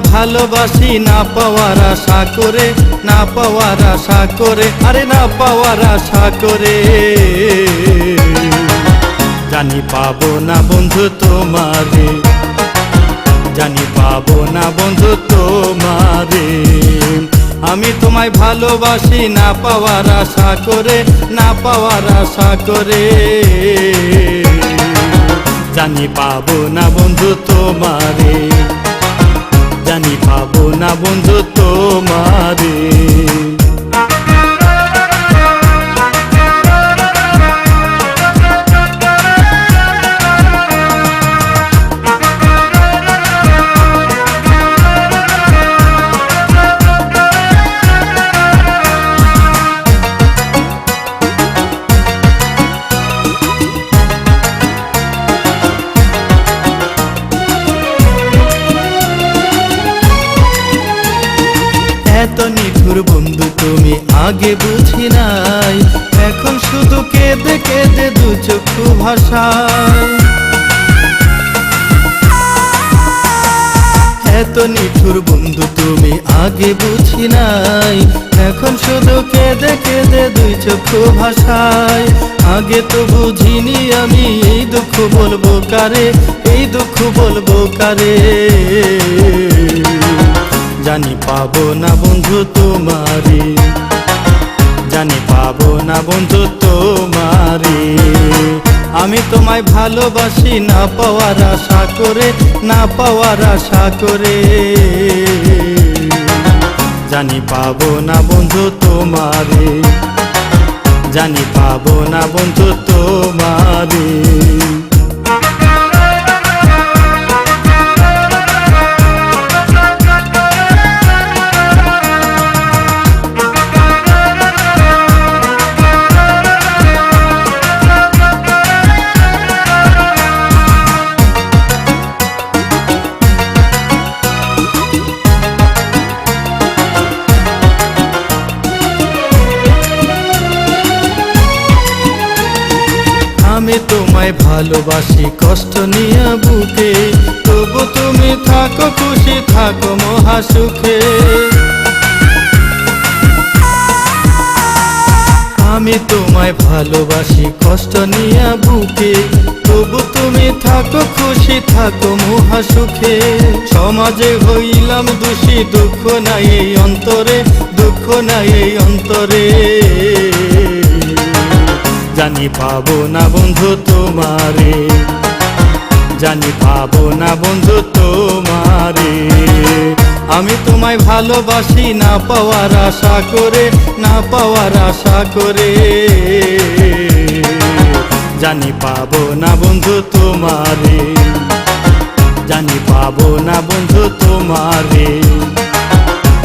ভালোবাসি, না পাওয়ার আশা করে, না পাওয়ার আশা করে, আরে না পাওয়ার আশা করে। জানি পাবো না বন্ধু তোমারে, জানি পাবো না বন্ধু তোমারে। আমি তোমায় ভালোবাসি, না পাওয়ার আশা করে, না পাওয়ার আশা করে। জানি পাবো না বন্ধু তোমারে। জানি পাবো না বন্ধু তোমারে। নিঠুর বন্ধু তুমি আগে বুঝি নাই। এখন শুধু কেঁদে কেঁদে দু চক্ষু ভাষায় এত নিঠুর বন্ধু তুমি আগে বুঝি নাই। এখন শুধু কেঁদে কেঁদে দুই চক্ষু ভাষায় আগে তো বুঝিনি আমি এই দুঃখ বলব কারে, এই দুঃখ বলব কারে। পাবো না বন্ধু তোমারে, জানি পাবো না বন্ধু তোমারে। আমি তোমায় ভালোবাসি, না পাওয়ার আশা করে, না পাওয়ার আশা করে। জানি পাবো না বন্ধু তোমারে, জানি পাবো না বন্ধু তোমারে। আমি তোমায় ভালোবাসি, কষ্ট নিয়ে বুকে। তবু তুমি থাকো খুশি, থাকো মহাসুখে আমি তোমায় ভালোবাসি, কষ্ট নিয়ে বুকে। তবু তুমি থাকো খুশি, থাকো মহাসুখে সমাজে হইলাম দোষী, দুঃখ নাই এই অন্তরে, দুঃখ নাই এই অন্তরে। জানি পাবো না বন্ধু তোমারে। জানি পাবো না বন্ধু তোমারে। আমি তোমায় ভালোবাসি না পাওয়ার আশা করে, না পাওয়ার আশা করে। জানি পাবো না বন্ধু তোমারে। জানি পাবো না বন্ধু তোমারে।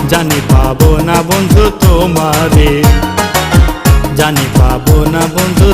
জানি পাবো না বন্ধু তোমারে। জানি না বন্ধু